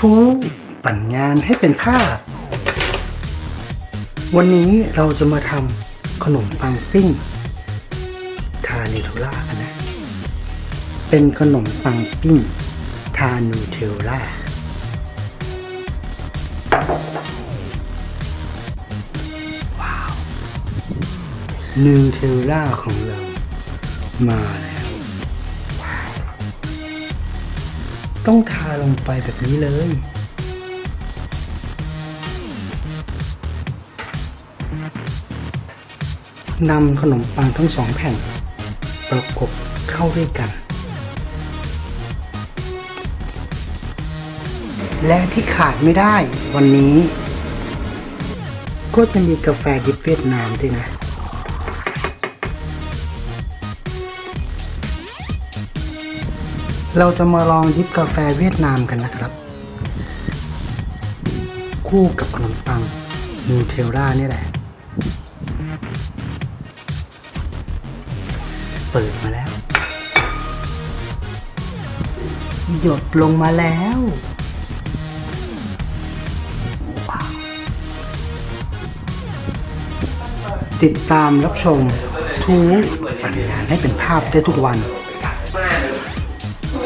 ทูปั่นงานให้เป็นภาพ วันนี้เราจะมาทำขนมปังปิ้งทาเนทูล่ากันนะ เป็นขนมปังปิ้งทานูเทลล่าว้าวนูเทลล่าของเรามาแล้ว ต้องทาลงไปแบบนี้เลย นำขนมปังทั้งสองแผ่น ประกบเข้าด้วยกัน และที่ขาดไม่ได้วันนี้ ก็จะมีกาแฟดิบเวียดนามด้วยนะ เราจะมาลองดิบกาแฟเวียดนามกันนะครับ คู่กับขนมปังนูเทลล่านี่แหละ เปิดมาแล้ว หยดลงมาแล้วติดตามรับชมทูปั่นงาให้เป็นภาพได้ทุกวัน